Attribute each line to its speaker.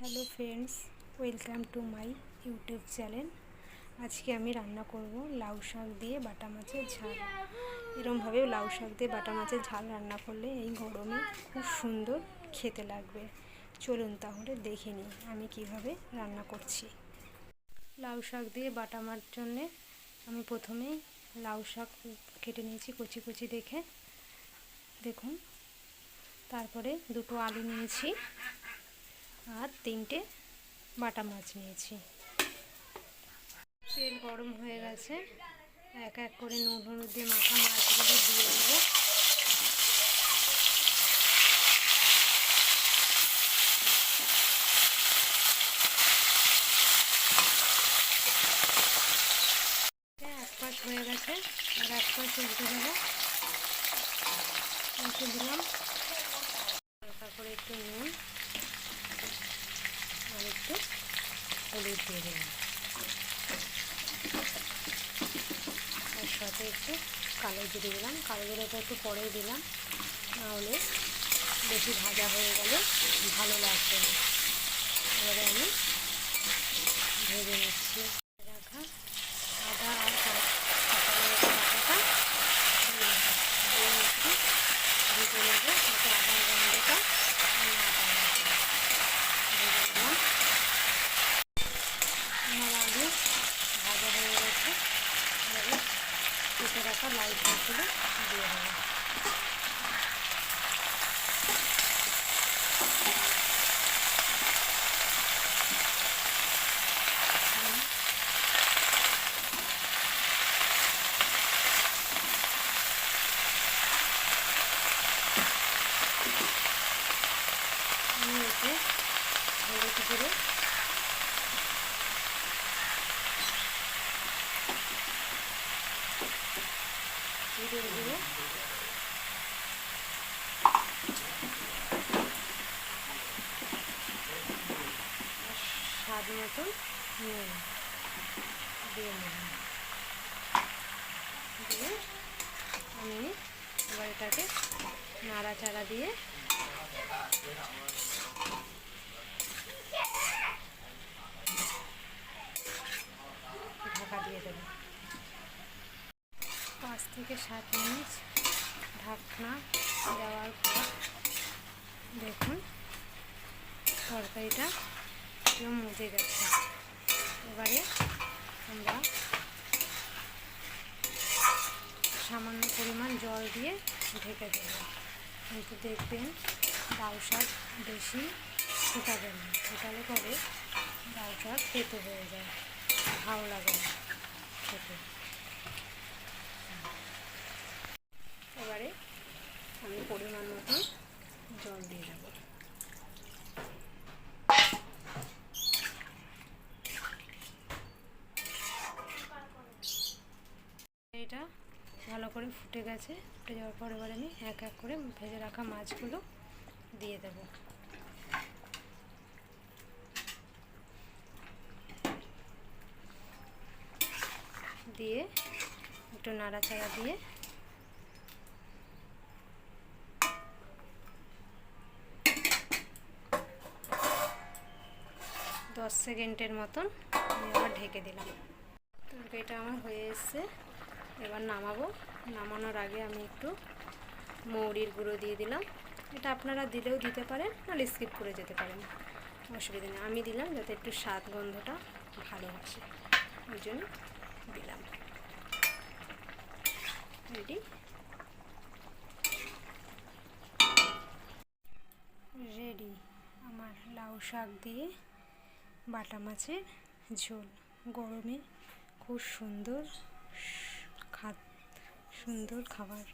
Speaker 1: Hello friends welcome to my YouTube channel আজকে আমি রান্না করব লাউ শাক দিয়ে বাটা মাছের ঝাল। এরমভাবে লাউ শাক দিয়ে বাটা মাছের ঝাল রান্না করলে এই গরমে খুব সুন্দর খেতে লাগবে। চলুন তাহলে দেখে নিই আমি কীভাবে রান্না করছি। লাউ শাক দিয়ে বাটা মার জন্যে আমি প্রথমেই লাউ শাক কেটে নিয়েছি কচি কচি দেখে। দেখুন, তারপরে দুটো আলু নিয়েছি। আর তিনটে বাটা মাছ নিয়েছি। তেল গরম হয়ে গেছে। এক এক করে নুন, হলুদ দিয়ে মাথা মাছগুলো দিয়ে দেবো। হয়ে গেছে, আর এক পাশ উল্টে দেবো। উল্টে দিলাম হালকা করে একটু নুন আর একটু তার সাথে একটু কালো জিরে দিলাম। কালো জিরেটা একটু পরে দিলাম। নাহলে বেশি ভাজা হয়ে গেলে ভালো লাগবে না। এবারে আমি ভেজে নিচ্ছি। রাখা আদা আর কাঁচা লঙ্কা ভেজে নেব যাতে আদার গন্ধটা না পাওয়া ভেজে নিলাম আমার আলু ভাজা হয়ে গেছে এবারে রাখা লাউ শাকগুলো দিয়ে দেবো। আমি এতে হলুদ গুঁড়ো স্বাদ মতন নুন দিয়ে নিলাম দিয়ে আমি এবার এটাকে নাড়াচাড়া দিয়ে ঢাকা দিয়ে দেবো পাঁচ থেকে সাত মিনিট ঢাকনা দেওয়ার পর দেখুন তরকারিটা একদম মজে গেছে। এবারে আমরা সামান্য পরিমাণ জল দিয়ে ঢেকে দেব। কিন্তু দেখবেন লাউ শাক বেশি ফুটাবে না। ফুটালে পরে লাউ শাক তেতো হয়ে যায়, ভালো লাগে না খেতে এবারে আমি পরিমাণ মতো জল দিয়ে দেব এটা ভালো করে ফুটে গেছে। ফুটে যাওয়ার পর এবার আমি এক এক করে ভেজে রাখা মাছগুলো দিয়ে দেব। দিয়ে একটু নাড়াচাড়া দিয়ে দশ সেকেন্ডের মতন আমি আবার ঢেকে দিলাম। তরকারিটা আমার হয়ে এসছে। এবার নামাবো। নামানোর আগে আমি একটু মৌরির গুঁড়ো দিয়ে দিলাম। এটা আপনারা দিলেও দিতে পারেন, নাহলে স্কিপ করে যেতে পারেন। অসুবিধা নেই। আমি দিলাম যাতে একটু স্বাদ গন্ধটা ভালো আসে। ওই জন্য দিলাম। রেডি? রেডি। আমার লাউ শাক দিয়ে বাটা মাছের ঝোল। গরমে খুব সুন্দর সুন্দর খাবার।